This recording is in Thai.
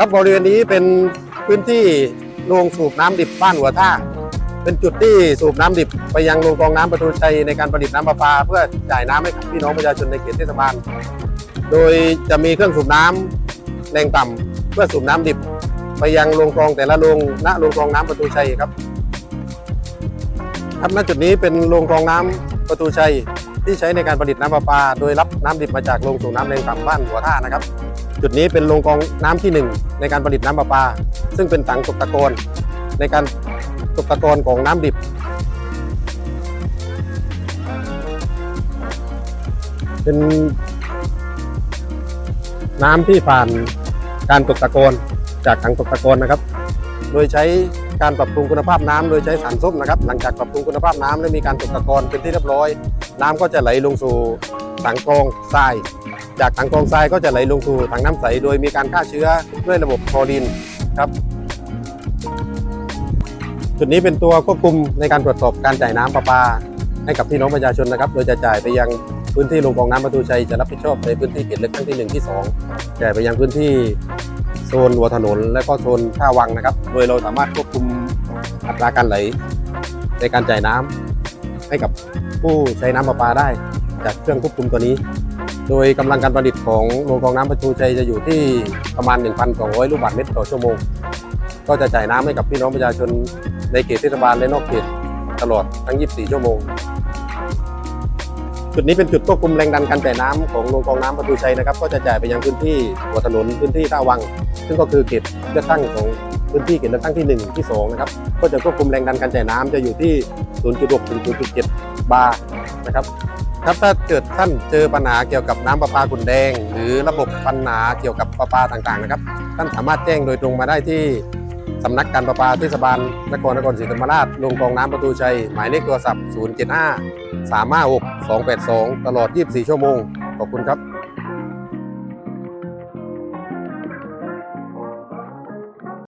ครับบริเวณนี้เป็นพื้นที่โรงสูบน้ำดิบบ้านหัวท่า เป็นจุดที่สูบน้ำดิบไปยังโรงกรองน้ำประตูชัยในการผลิตน้ำประปา เพื่อจ่ายน้ำให้กับพี่น้องประชาชนในเขตเทศบาล โดยจะมีเครื่องสูบน้ำแรงต่ำเพื่อสูบน้ำดิบ ไปยังโรงกรองแต่ละโรงณโรงกรองน้ำประตูชัยครับครับณจุดนี้เป็นโรงกรองน้ำประตูชัยที่ใช้ในการผลิตน้ำประปา โดยรับน้ำดิบมาจากโรงสูบน้ำแรงต่ำบ้านหัวท่านะครับ จุดนี้เป็นโรงกองน้ำที่หนึ่งในการผลิตน้ำประปา ซึ่งเป็นถังตกตะกอนในการตกตะกอนของน้ำดิบ เป็นน้ำที่ผ่านการตกตะกอนจากถังตกตะกอนนะครับ โดยใช้การปรับปรุงคุณภาพน้ำโดยใช้สารส้มนะครับหลังจากปรับปรุงคุณภาพน้ำและมีการตกตะกอนเป็นที่เรียบร้อย น้ำก็จะไหลลงสู่ถังกรองทราย จากถังกรองทรายก็จะไหลลงสู่ถังน้ำใส โดยมีการฆ่าเชื้อด้วยระบบคลอรีนครับจุดนี้เป็นตัวควบคุมในการตรวจสอบการจ่ายน้ำประปา ให้กับพี่น้องประชาชนนะครับ โดยจะจ่ายไปยังพื้นที่โรงกรองน้ำประตูชัยจะรับผิดชอบในพื้นที่เขตเลือกตั้งที่หนึ่งที่สองจ่ายไปยังพื้นที่โซนหัวถนน และก็โซนท่าวังนะครับ โดยเราสามารถควบคุมอัตราการไหล ในการจ่ายน้ำให้กับผู้ใช้น้ำประปาได้ จากเครื่องควบคุมตัวนี้ โดยกำลังการผลิตของโรงกรองน้ำประตูชัยจะอยู่ที่ประมาณ 1,200 ลูกบาศก์เมตรต่อชั่วโมง ก็จะจ่ายน้ำให้กับพี่น้องประชาชนในเขตเทศบาลและนอกเขตตลอดทั้ง 24 ชั่วโมง จุดนี้เป็นจุดควบคุมแรงดันการจ่ายน้ำของโรงกรองน้ำประตูชัยนะครับ ก็จะจ่ายไปยังพื้นที่หัวถนนพื้นที่ท่าวัง ซึ่งก็คือเขตเลือกตั้งของพื้นที่เขตเลือกตั้งที่ 1 ที่ 2 นะครับ ก็จะควบคุมแรงดันการจ่ายน้ำจะอยู่ที่ 0.6ถึง0.7 บาร์นะครับ ครับถ้าเกิดท่านเจอปัญหาเกี่ยวกับน้ำประปาขุนแดง หรือระบบปัญหาเกี่ยวกับประปาต่างๆนะครับ ท่านสามารถแจ้งโดยตรงมาได้ที่สำนักการประปาเทศบาลนครนครศรีธรรมราชลงกองน้ำประตูชัย หมายเลขโทรศัพท์ 075 356 282 ตลอด 24 ชั่วโมง ขอบคุณครับ